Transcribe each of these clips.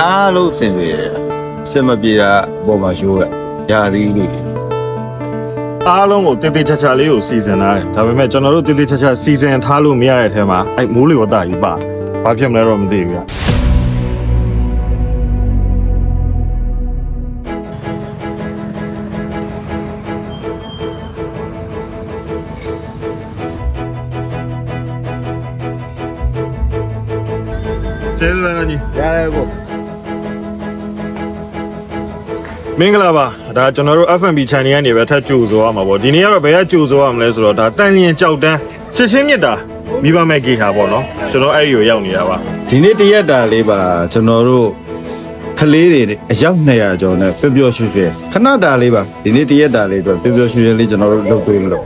အားလုံးအဆင်ပြေတယ်အဆင်မပြေတာအပေါ်မှာရှိုးရရာသီးလေးအားလုံးကိုတေးသေးချာချာလေးကိုစီစဉ်ထားတယ်ဒါပေမဲ့ကျွန်တော်တို့တေးသေးချာချာစီစဉ်ထားလို့မရတဲ့အထဲမှာအဲ့မိုးလေဝသကြီးပါဘာဖြစ်မလဲတော့မသိဘူးဗျ ကျေးဇူးတင်ကြီးရတယ်ကိုမင်္ဂလာပါဒါကျွန်တော်တို့ FMB channel ကနေပဲထပ်ကြိုဆိုရမှာပေါ့ဒီနေ့ကတော့ဘယ်ကကြိုဆိုရမလဲဆိုတော့ဒါတန်လျင်ကြောက်တန်းချစ်ချင်းမြတ်တာမိဘမဲ့ဂေဟာပေါ့နော်ကျွန်တော်အဲ့ဒီကိုရောက်နေတာပါဒီနေ့တရက်တာလေးပါကျွန်တော်တို့ကလေးတွေအယောက်200ကျော်နဲ့ပျော်ပျော်ရွှင်ရွှင်ခဏတာလေးပါဒီနေ့တရက်တာလေးတော့ပျော်ပျော်ရွှင်ရွှင်လေးကျွန်တော်တို့လုပ်ပေးလို့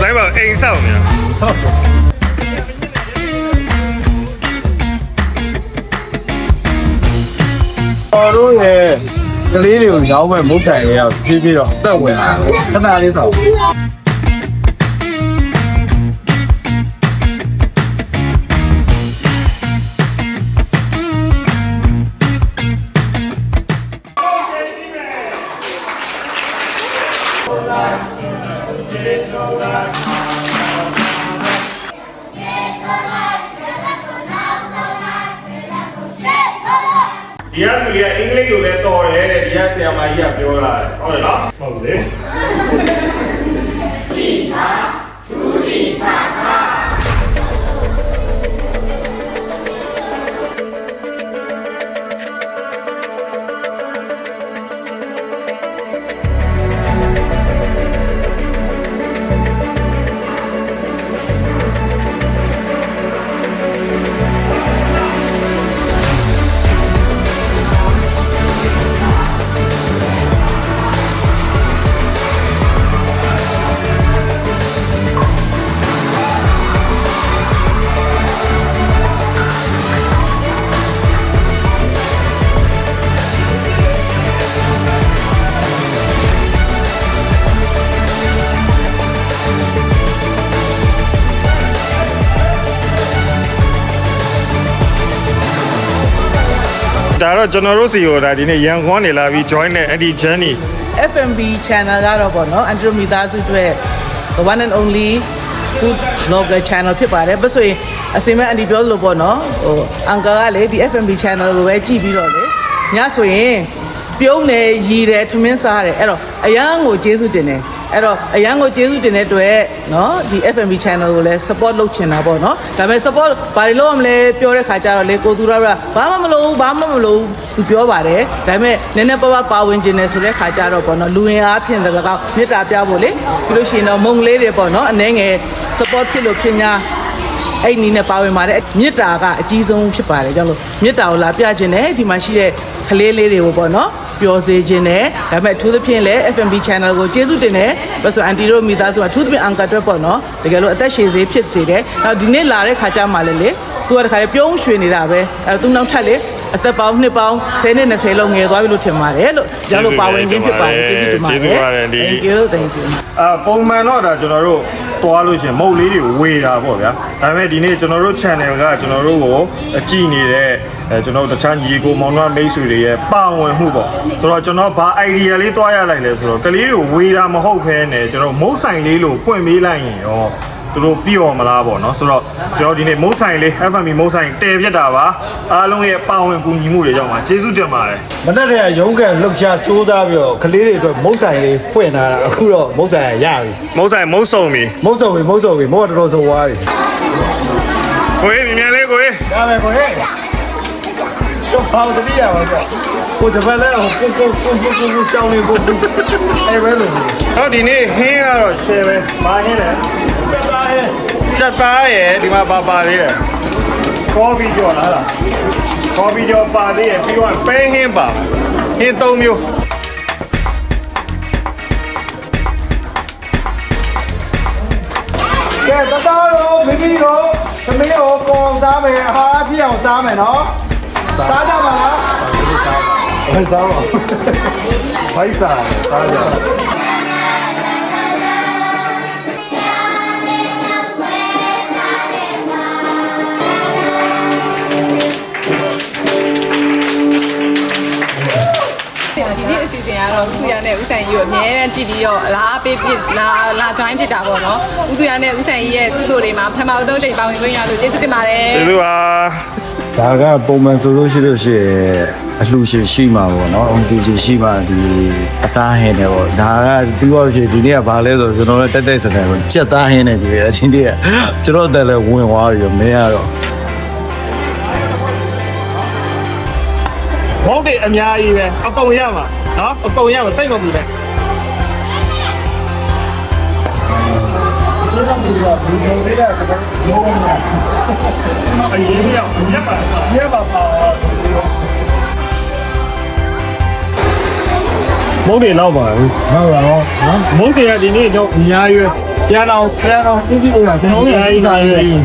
ဆိုင်ပါအိမ်ဆောက်နေ တာတော်တို့ရဲ့ကလေးတွေကိုရောင်းမဲ့မုတ်တိုင်လေးရောက်ဖြည်းဖြည်းတော့အသက်ဝင်လာတယ်ခဏလေးတော့ ကလူကြီးကအင်္ဂလိပ်လိုလည်းတော်တယ်တဲ့ဒီကဆရာမကြီးကပြောလာတယ်ဟုတ်တယ်နော်ဟုတ်လေ ဒါတော့ကျွန်တော်တို့စီကိုဒါဒီနေ့ရန်ခွန်းနေလာပြီး join တဲ့အဲ့ဒီ journey FMB channel ကတော့ပေါ့နော်အန်ဒရိုမီသားစုအတွက် the one and only food vlogger channel ဖြစ်ပါတယ်ဘာဆိုရင်အစင်မဲ့အန်ဒီပြောလို့ပေါ့နော်ဟိုအန်ကာကလေဒီ FMB channel ကိုပဲကြည့်ပြီးတော့လေညဆိုရင်ပြုံးတယ်ရီတယ်ထမင်းစားတယ်အဲ့တော့အရန်ကိုကျေးဇူးတင်တယ် အဲ့တော့အရန်ကိုကျေးဇူးတင်တဲ့အတွက်နော်ဒီ FMB channel ကိုလည်း support လုပ်ချင်တာပေါ့နော်ဒါပေမဲ့ support ဘာတွေလုပ်ရမလဲပြောတဲ့ခါကျတော့လေကိုသူရရဘာမှမလုပ်ဘူးဘာမှမလုပ်ဘူးသူပြောပါတယ်ဒါပေမဲ့နည်းနည်းပါးပါးပါဝင်ခြင်းနဲ့ဆိုတဲ့ခါကျတော့ပေါ့နော်လူဝင်အားဖြင့်တကောင်မေတ္တာပြဖို့လေပြီးလို့ရှိရင်တော့မုံလေးတွေပေါ့နော်အနှဲငယ် support ဖြစ်လို့ဖြစ်ညာအဲ့နီးနဲ့ပါဝင်ပါတယ်မေတ္တာကအကြီးဆုံးဖြစ်ပါတယ်ကြောင့်လို့မေတ္တာကိုလာပြခြင်းနဲ့ဒီမှာရှိတဲ့ကလေးလေးတွေကိုပေါ့နော် ပျော်စေခြင်းနဲ့ဒါပေမဲ့အထူးသဖြင့်လည်း FMB channel ကိုကျေးဇူးတင်တယ်ဘာလို့ဆိုအန်တီတို့မိသားစုကအထူးသဖြင့်အန်ကအတွက်ပေါ့နော်တကယ်လို့အသက်ရှည်စေဖြစ်စေတယ်နောက်ဒီနေ့လာတဲ့ခါကျမှလည်းလေသူကတခါလေပြုံးရွှေနေတာပဲအဲသူနောက်ထပ်လေအသက်ပေါင်းနှစ်ပေါင်း10နှစ်20လုံးငယ်သွားပြီလို့ထင်ပါတယ်လို့ကြောင့်လို့ပါဝင်ခြင်းဖြစ်ပါတယ်ကျေးဇူးတင်ပါတယ်ကျေးဇူးပါတယ်ဒီ thank you thank you အာပုံမှန်တော့ဒါကျွန်တော်တို့ တွားလို့ရှရင်မုတ်လေးတွေဝေတာပေါ့ဗျာဒါပေမဲ့ဒီနေ့ကျွန်တော်တို့ channel ကကျွန်တော်တို့ကိုအကြည့်နေတဲ့အဲကျွန်တော်တို့တခြားညီကိုမောင်နှမမိတ်ဆွေတွေရဲ့ပါဝင်မှုပေါ့ဆိုတော့ကျွန်တော်ဘာ idea လေးတွားရလိုက်လဲဆိုတော့ကလေးတွေကိုဝေတာမဟုတ်ဘဲနဲ့ကျွန်တော်မုတ်ဆိုင်လေးလို့ဖွင့်ပေးလိုက်ရင်ရော သူတို့ပြီးော်မလားပေါ့နော်ဆိုတော့ကျွန်တော်ဒီနေ့မုတ်ဆိုင်လေး FMB မုတ်ဆိုင်တဲပြတ်တာပါအားလုံးရဲ့ပါဝင်ကူညီမှုတွေကြောင့်ပါကျေးဇူးတင်ပါတယ်မနေ့ကရုံးကန်လှုပ်ရှားစူးစမ်းပြီးတော့ကလေးတွေအတွက်မုတ်ဆိုင်လေးဖွင့်လာတာအခုတော့မုတ်ဆိုင်ရပြီမုတ်ဆိုင်မုတ်ဆုံပြီမုတ်စုံပြီမုတ်စုံပြီမုတ်ကတော်တော်ဆိုသွားပြီကိုကြီးမြန်မြန်လေးကိုကြီးဒါပဲကိုဟဲ့တော့ဘာလို့တတိယပါဆိုကိုဂျပန်လည်းကိုကိုကိုကိုကိုကိုရှောင်းနေကိုကိုအဲ့ပဲလို့ ဟောဒီနေ့ဟင်းကတော့ share ပဲဘာဟင်းလဲချက်သားရဲ့စက်သားရယ်ဒီမှာပါပါသေးတယ်ကော်ဖီကြော်လားလားကော်ဖီကြော်ပါသေးရယ်ပြီးတော့ပဲဟင်းပါဟင်းသုံးမျိုးကဲတသားတော့မိမိတို့သမီးကိုပေါ်စားမယ်ဟာဖြစ်အောင်စားမယ်နော်စားကြပါလားဘယ်စားပါဘိုက်စားစားကြ နဲ့ဦးဆန်ကြီးကိုအများနဲ့ကြည့်ပြီးတော့လာပေးပြလာလာ join ဖြစ်တာပေါ့နော်ဦးသူရနဲ့ဦးဆန်ကြီးရဲ့ကုသိုလ်တွေမှာပထမဆုံးချိန်ပါဝင်ခွင့်ရလို့ကျေးဇူးတင်ပါတယ်ကျေးဇူးပါဒါကပုံမှန်ဆိုလို့ရှိလို့ရှိရင်အလှရှင်ရှိမှာပေါ့နော်အုံဒီကြီးရှိမှာဒီအသားဟင်းတယ်ပေါ့ဒါကပြီးတော့ရှိဒီနေ့ကဘာလဲဆိုကျွန်တော်လည်းတက်တက်စတယ်ပေါ့ကြက်သားဟင်းတယ်ဒီအချင်းတည်းကကျွန်တော်တက်လည်းဝင်သွားပြီမင်းကတော့ဘုံတွေအများကြီးပဲအကုန်ရမှာ နော်အကုန်ရမှာစိတ်မပူနဲ့ကျွန်တော်တို့ကဒီလိုလေးကကျွန်တော်ရောင်းနေတာအရင်ကရက်ပါရပါပါမုံတွေလောက်ပါဘူးဟုတ်ပါတော့နော်မုံတွေကဒီနေ့တော့အများကြီးပဲပြန်အောင်ဆန်းအောင်ပြီးပြီးတော့ကျွန်တော်တို့ရေးစားရေး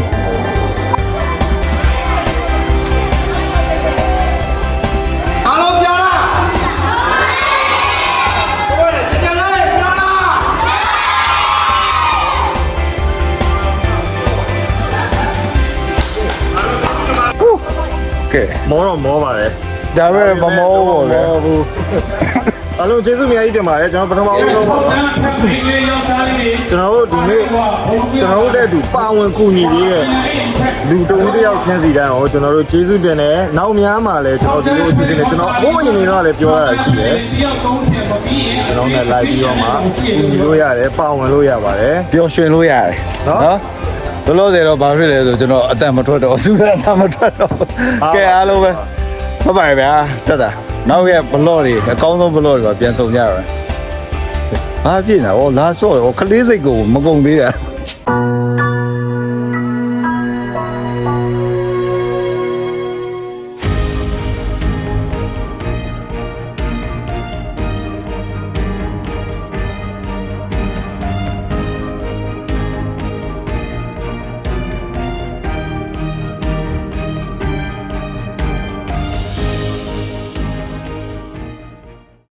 ကဲမောတော့မောပါတယ်ဒါပဲမမောဘောလေဘူးအလုံးကျေးဇူးအများကြီးတင်ပါတယ်ကျွန်တော်ပထမဦးဆုံးပါကျွန်တော်တို့ဒီနေ့ကျွန်တော်တို့တဲ့သူပါဝင်ကူညီလေးရဲ့လူတဦးတစ်ယောက်ချင်းစီတိုင်းရောကျွန်တော်တို့ကျေးဇူးတင်တယ်နောက်များမှာလည်းကျွန်တော်ဒီလိုအစီအစဉ်နဲ့ကျွန်တော်ဘိုးအရင်ကတော့လည်းပြောရတာရှိတယ်ကျွန်တော်နဲ့ live ပြီးတော့မှကူညီလို့ရတယ်ပါဝင်လို့ရပါတယ်ပျော်ရွှင်လို့ရတယ်နော် နော်ဘလို့တယ်တော့ဘာဖြစ်လဲဆိုကျွန်တော်အတန်မထွက်တော့သူကအတန်မထွက်တော့ကဲအားလုံးပဲဟုတ်ပါရဲ့ဗျာတက်တာနောက်ရဲ့ဘလော့တွေအကောင်းဆုံးဘလော့တွေပြန်ဆောင်ကြရမယ်ဘာဖြစ်နေတာဩလာဆော့ဩခလေးစိတ်ကိုမကုံသေးတာ